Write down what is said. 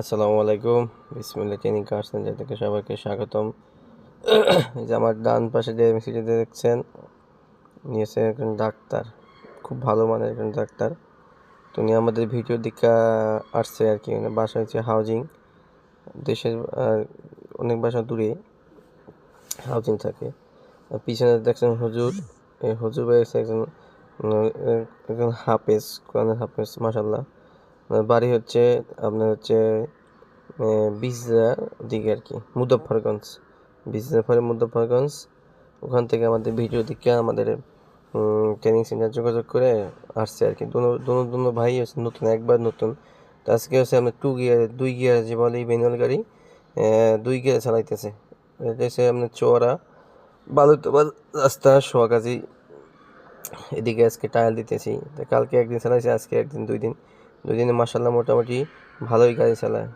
আসসালামু আলাইকুম। বিসমিল্লা ট্রেনিং কার সেন্টার থেকে সবাইকে স্বাগতম। এই যে আমার ডান পাশে যে মেসিটি দেখছেন নিয়েছে একজন ডাক্তার, খুব ভালো মানের একজন ডাক্তার। তো উনি আমাদের ভিডিও দিকে আসছে আর কি মানে বাসা হচ্ছে হাউজিং। দেশের অনেক বাসা দূরে হাউজিং থাকে। পিছনে দেখছেন হুজুর, এই হুজুর একজন একজন হাফেজ, কোরআনের হাফেজ মাসাল্লাহ বাড়ি হচ্ছে আপনার হচ্ছে বিজরা দিকে আর কি, মুজফ্ফরগঞ্জ। বিজরা পরে মুজফ্ফরগঞ্জ, ওখান থেকে আমাদের ভিডিও দিকে আমাদের ট্রেনিং সেন্টার যোগাযোগ করে আসছে আর কি। দুনো দুনো ভাই হচ্ছে নতুন, একবার নতুন। তো আজকে হচ্ছে আপনার টু গিয়ার দুই গিয়ার যে বলে ম্যানুয়াল গাড়ি দুই গিয়ার চালাইতেছে। এটা হচ্ছে আপনার চোরা বালুতবাদ রাস্তা, সোয়াগাজি। এদিকে আজকে টায়াল দিতেছি। তো কালকে একদিন চালাইছি, আজকে একদিন, দুই দিন। দুই দিনে মাসাল্লাহ মোটামুটি ভালোই গাড়ি চালায়।